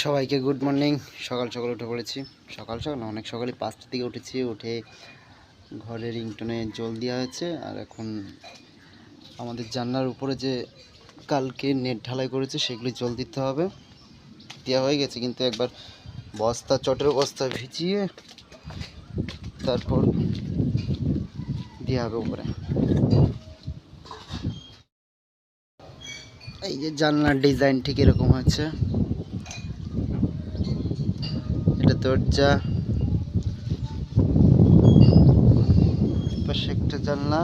সবাইকে good morning সকাল সকাল উঠে পড়েছি। সকাল সকাল অনেক সকালে পাঁচটার দিকে উঠেছি। উঠে ঘরের রিংটনে জল দেওয়া হয়েছে। আর এখন আমাদের জানলার উপরে যে কালকে নেট ঢালাই করেছে, সেগুলি জল দিতে হবে। দেওয়া হয়ে গেছে, কিন্তু একবার বস্তা, চটের বস্তা ভিজিয়ে তারপর দেওয়া হবে উপরে। এই যে জানলার ডিজাইন ঠিক এরকম আছে। এটা দরজা। পাশে একটা জানলা।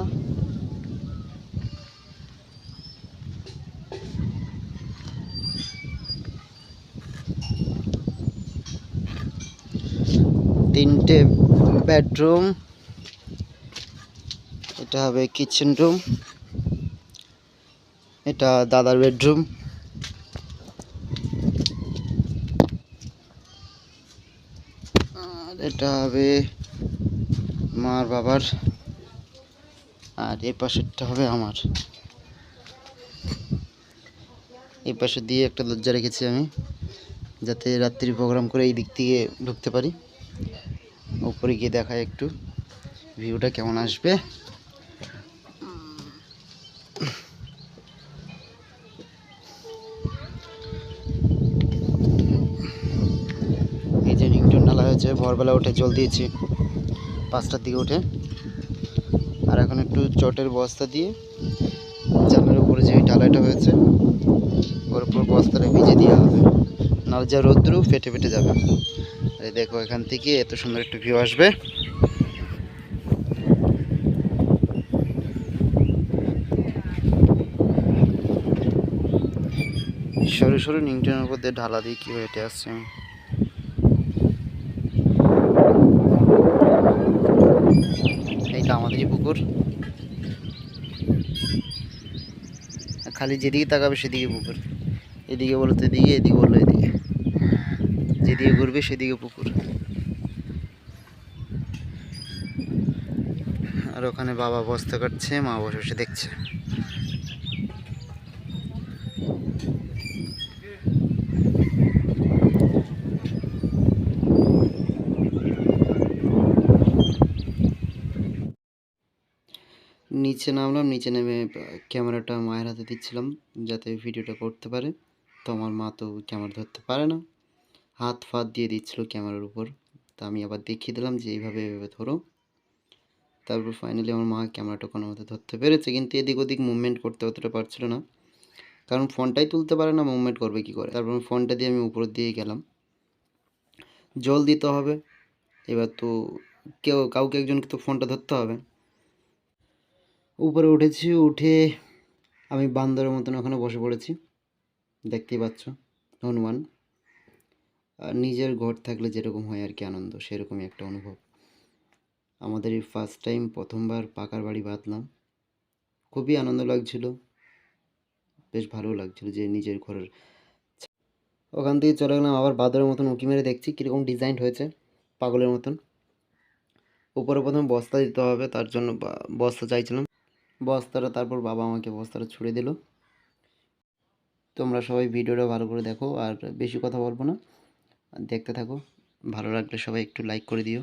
তিনটে বেডরুম। এটা হবে কিচেন রুম। এটা দাদার বেডরুম। আর এটা হবে মার বাবার। আর এই পাশেরটা হবে আমার। এই পাশে দিয়ে একটা লজ্জা রেখেছি আমি, যাতে রাত্রি প্রোগ্রাম করে এই দিক থেকে ঢুকতে পারি। উপরে গিয়ে দেখায় একটু, ভিউটা কেমন আসবে এই যে রিংটন ঢালা হয়েছে ভোরবেলা উঠে জল দিয়েছি। পাঁচটার দিকে উঠে। আর এখন একটু চটের বস্তা দিয়ে জানলার উপরে যে ঢালাইটা হয়েছে, ওর উপর বস্তাটা ভিজে দেওয়া হবে। নাহলে যা রোদ্রু ফেটে ফেটে যাবে। আর দেখো, এখান থেকে এত সুন্দর একটু ভিউ আসবে। সরু সরু নিংটনের উপর দিয়ে ঢালা দিয়ে কীভাবে হেঁটে আসছে আমি। পুকুর খালি যেদিকে তাকাবে সেদিকে পুকুর। এদিকে বলো তো এদিকে এদিকে বলল এদিকে। যেদিকে ঘুরবে সেদিকে পুকুর। আর ওখানে বাবা বস্তা কাটছে, মা বসে বসে দেখছে। নিচে নামলাম, নিচে নেমে ক্যামেরাটা মায়ের হাতে দিচ্ছিলাম যাতে ভিডিওটা করতে পারে। তো আমার মা তো ক্যামেরা ধরতে পারে না। হাত ফাত দিয়ে দিচ্ছিল ক্যামেরার উপর। তা আমি আবার দেখিয়ে দিলাম যে এইভাবে এইভাবে ধরো। তারপর ফাইনালি আমার মা ক্যামেরাটা কোনো মতে ধরতে পেরেছে, কিন্তু এদিক ওদিক মুভমেন্ট করতে অতটা পারছিল না। কারণ ফোনটাই তুলতে পারে না মুভমেন্ট করবে কি করে? তারপর আমি ফোনটা দিয়ে আমি উপর দিয়ে গেলাম। জল দিতে হবে। এবার তো কেউ, কাউকে একজনকে তো ফোনটা ধরতে হবে। উপরে উঠেছি, উঠে আমি বান্দরের মতন ওখানে বসে পড়েছি। দেখতেই পাচ্ছ, হনুমান। নিজের ঘর থাকলে যেরকম হয় আর কি আনন্দ, সেরকমই একটা অনুভব। আমাদের এই ফার্স্ট টাইম প্রথমবার পাকার বাড়ি বাঁধলাম। খুবই আনন্দ লাগছিল, বেশ ভালো লাগছিল যে নিজের ঘরের ওখান থেকে চলে গেলাম, আবার বাদরের মতন উঁকি মেরে দেখছি কীরকম ডিজাইন হয়েছে, পাগলের মতন। উপরে প্রথম বস্তা দিতে হবে, তার জন্য বস্তা চাইছিলাম। বস্তাটা, তারপর বাবা আমাকে বস্তাটা ছুড়ে দিল। তোমরা সবাই ভিডিওটা ভালো করে দেখো, আর বেশি কথা বলব না। দেখতে থাকো, ভালো লাগলে সবাই একটু লাইক করে দিও।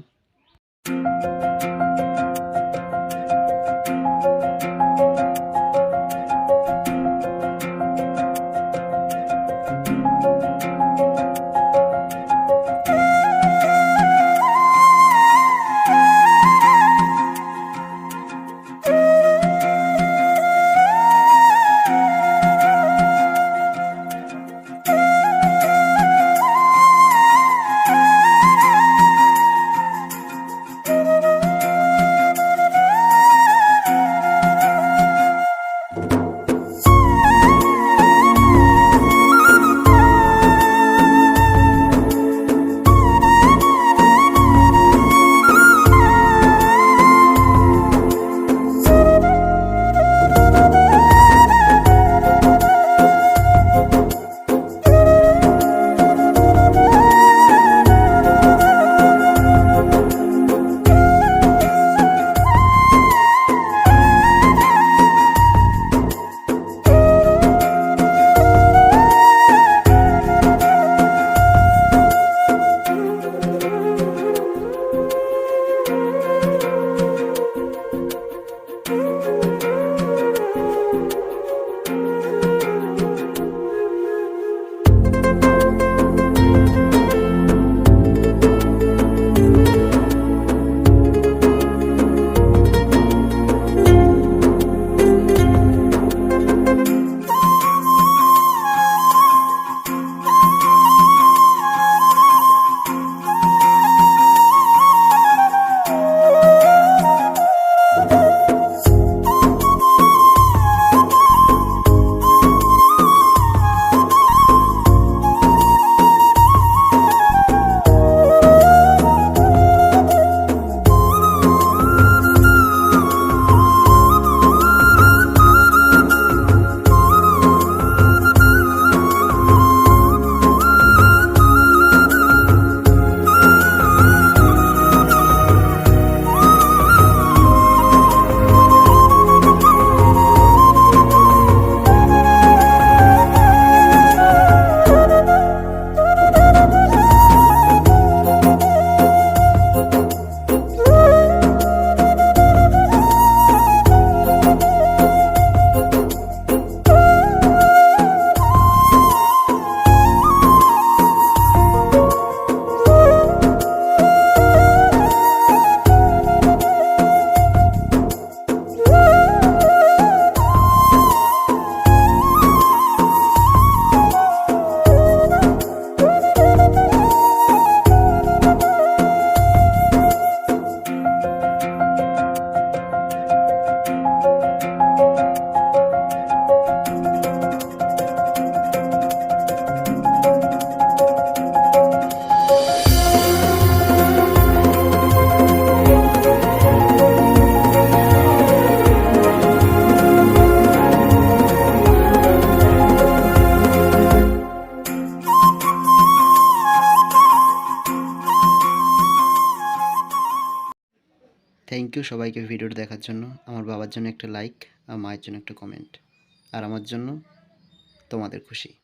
ইউ সবাইকে ভিডিওটা দেখার জন্য। আমার বাবার জন্য একটা লাইক আর মায়ের জন্য একটা কমেন্ট আর আমার জন্য তোমাদের খুশি।